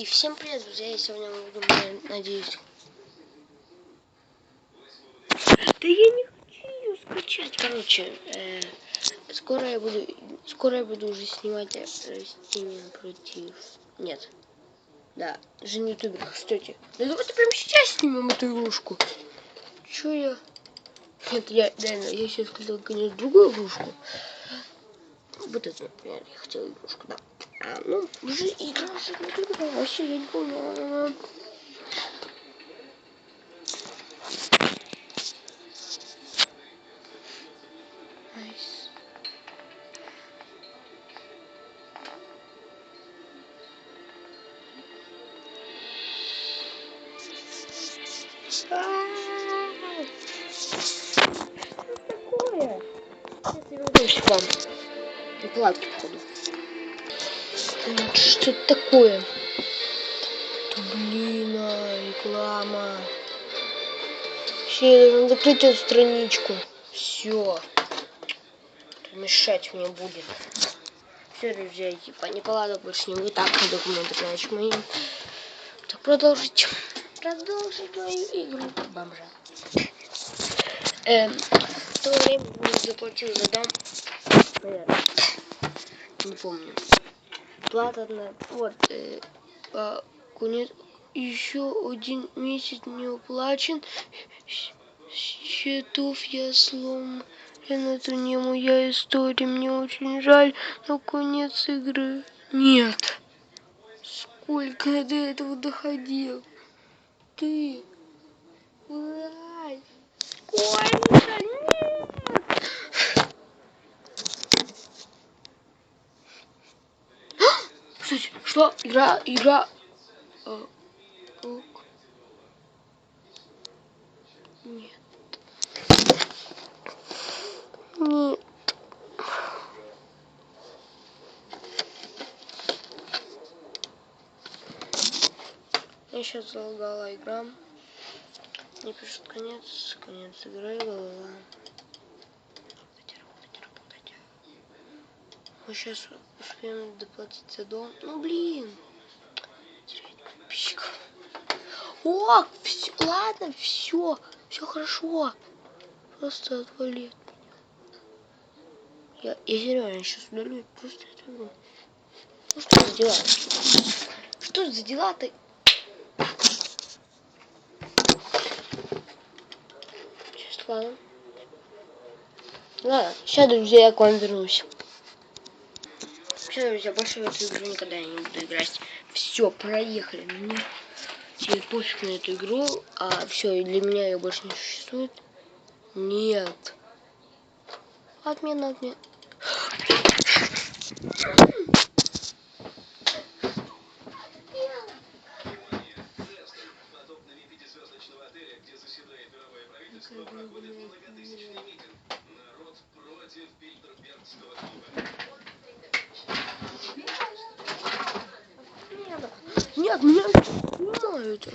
И всем привет, друзья, я сегодня буду, надеюсь... Да я не хочу ее скачать, короче. Э, скоро я буду, скоро я буду уже снимать э, растения против... Нет. Да, же не ютубер, кстати. Да давайте прямо сейчас снимем эту игрушку. Чё я... Нет, я реально, я сейчас хотел, конечно, другую игрушку. Вот например, я хотел игрушку, да. А, ну, уже игра же не игра, вообще я не помню. Такое? Сейчас я вернусь к вам. Палатке, походу. Что это такое? Блин, реклама. Вообще, я должен закрыть эту страничку. Все. Мешать мне будет. Все, друзья, типа, не палаток больше не будет. Так, документы, значит, мои. Так, продолжить. Продолжить мою игру бомжа. Эм, в то время заплатил за дом. Наверное. Не помню. Плата на... Вот. Э, а, конец. Еще один месяц не уплачен. Счетов я сломан. Это не моя история. Мне очень жаль. Но конец игры. Нет. Сколько я до этого доходил? Ты. Ай. Сколько? Нет. Кстати, что? Игра, игра. А, ок. Нет. Нет. Я сейчас залагала игра. Не пишет конец, конец игры, голова. Мы сейчас успеем доплатить за дом. Ну блин. Терять подписчиков. О, все, ладно, все, все хорошо. Просто отвали от меня. Я, я серьезно сейчас удалю просто эту игру. Ну что за дела? Что за дела-то? Сейчас, ладно. Ладно, сейчас, друзья, я к вам вернусь. Все, друзья, больше в эту игру никогда я не буду играть. Все, проехали. Мне теперь пофиг на эту игру. А все, для меня ее больше не существует. Нет. Отмена, отмена. Нет, меня снимают.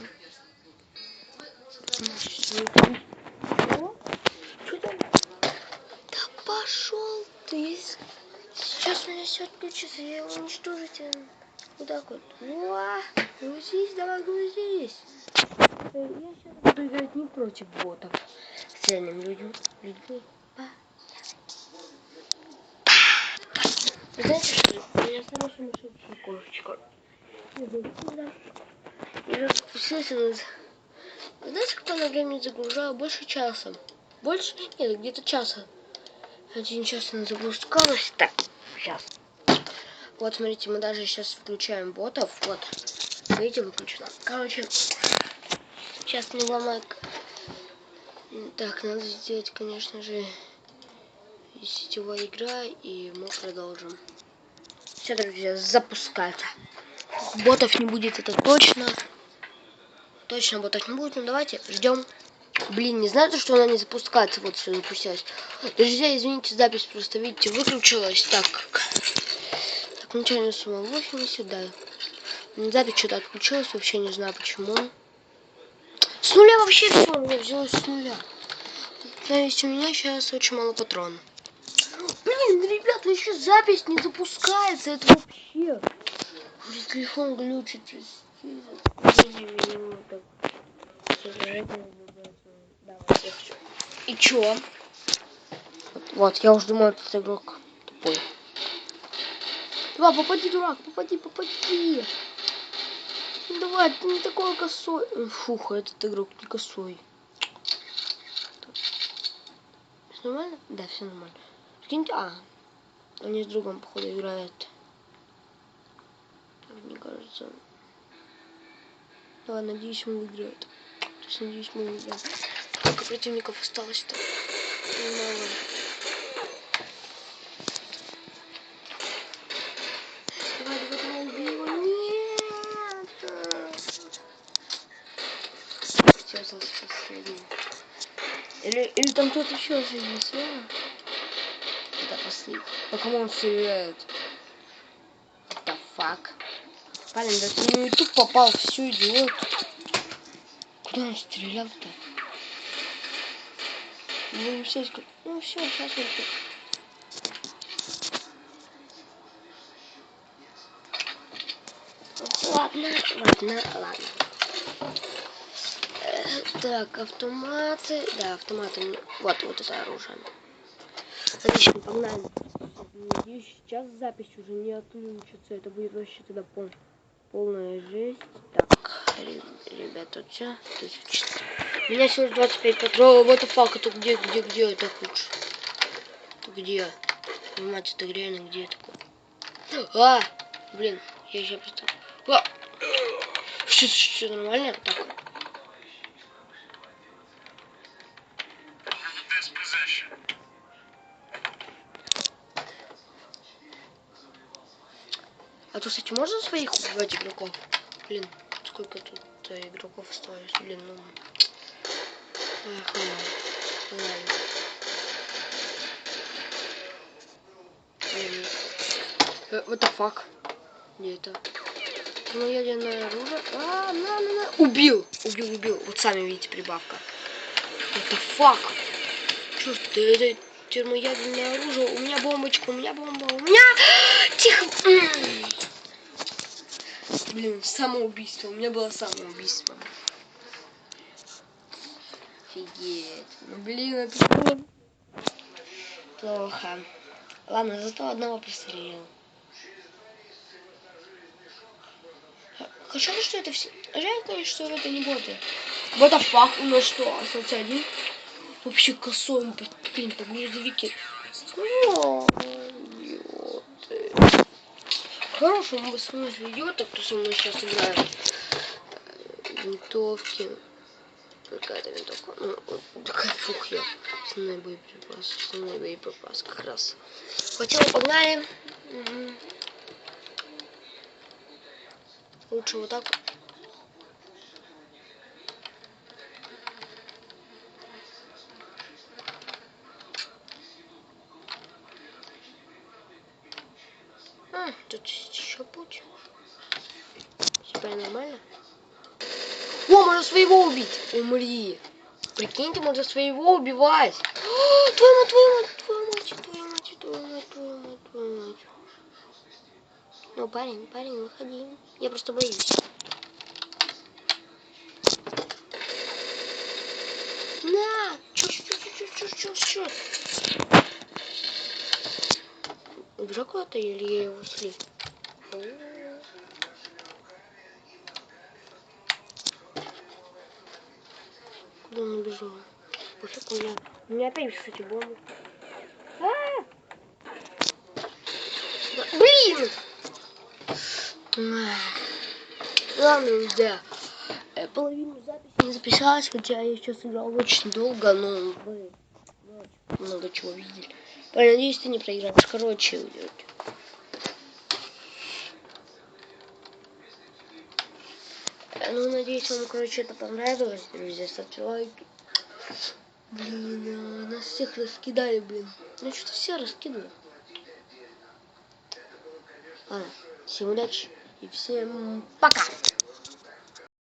Да пошел ты. Сейчас у меня все отключится, я его уничтожу тебя. Вот так вот. Уа! Грузись, давай грузись. Я сейчас буду играть не против ботов. С реальными людьми. людьми. Вы знаете, что у меня самая сумасшедшая кошечка. Я распустился на... Знаете, кто на время загружала? Больше часа. Больше? Нет, где-то часа. Один час она запускалась. Так, сейчас. Вот, смотрите, мы даже сейчас включаем ботов. Вот. Видите, выключено. Короче, сейчас не ломай. Так, надо сделать, конечно же, сетевая игра, и мы продолжим. Все, друзья, запускается. Ботов не будет, это точно. Точно ботов не будет, ну давайте ждем. Блин, не знаю, что она не запускается. Вот все запустилась. Друзья, извините, запись просто, видите, выключилась. Так, так начальная сумма 80, да. Запись что-то отключилась, вообще не знаю почему. С нуля вообще все у меня взялось с нуля. То есть у меня сейчас очень мало патронов. Блин, ребята, еще запись не запускается. Это вообще... Телефон глючит. И чё? Вот, я уже думаю, этот игрок тупой. Давай, попади, дурак, попади, попади. Ну, давай, ты не такой косой. Фух, этот игрок не косой. Все нормально? Да, все нормально. Прикиньте, а, они с другом, походу, играют. Мне кажется. Давай, надеюсь, мы выиграем. То есть, надеюсь, мы выиграем. Сколько противников осталось-то? Мало. Давай, давай, убей его. Нет! Остался последний. Или, или там кто-то еще есть, а? Последний. По кому он стреляет? What the fuck? Парень, да ты не тут попал, все, идиот. Куда он стрелял-то? Ну, все, ну все, сейчас он. Ладно, ладно, ладно. Э, Так, автоматы. Да, автоматы. Вот, вот это оружие. Отлично, погнали. Надеюсь, сейчас запись уже не отключится. Это будет вообще тогда пол, полная жесть. Так, ре- ребята, все. Меня всего 25 патронов. Вот fuck, это где, где, где это лучше? Где? Мать, это реально где такое? А! Блин, я сейчас просто... А! Все, все нормально? Так. А то, кстати, можно своих убивать игроков? Блин, сколько тут э, игроков осталось? Блин, ну... Эх, ну, ладно. What the? Где это? Ну, ядерное оружие. А, на, на, на. Убил! Убил, убил. Вот сами видите прибавка. What the fuck? Черт, это термоядерное оружие. У меня бомбочка, у меня бомба, у меня... Тихо! Блин, самоубийство. У меня было самоубийство. Офигеть. Ну, блин, это было плохо. Ладно, зато одного пострелил. Х- Хорошо, что это все... Жаль, конечно, что это не боты. Fuck? У нас что, остался один? Вообще косой, блин, по грузовике. О, идиоты. Хорошему бы смысле идиота, кто со мной сейчас играет. Винтовки. Какая-то винтовка. Ну, такая фух я. Основной боеприпас. Основной боеприпас как раз. Хотел, погнали. Лучше вот так. вот. Своего убить! Умри! Прикиньте, можно своего убивать! О, твою мать, твою мать, твою мать, твою мать, твою мать, твою мать, твою мать. Ну, парень, парень, выходи. Я просто боюсь. На! Чё, чё, чё, чё, чё, чё? Убежал куда-то или я его слил? Куда он убежал? Пофиг, у меня... У меня опять, кстати, бомба. А! Да, Блин! Ах. Ладно, да. Э, Половину записи не записалась, хотя я сейчас играл очень долго, но вы много чего видели. Надеюсь, ты не проиграешь. Короче, идет. Ну, надеюсь, вам, короче, это понравилось, друзья. Ставьте лайки. Блин, а, нас всех раскидали, блин. Ну, что-то все раскидали. Ладно, всем удачи и всем пока.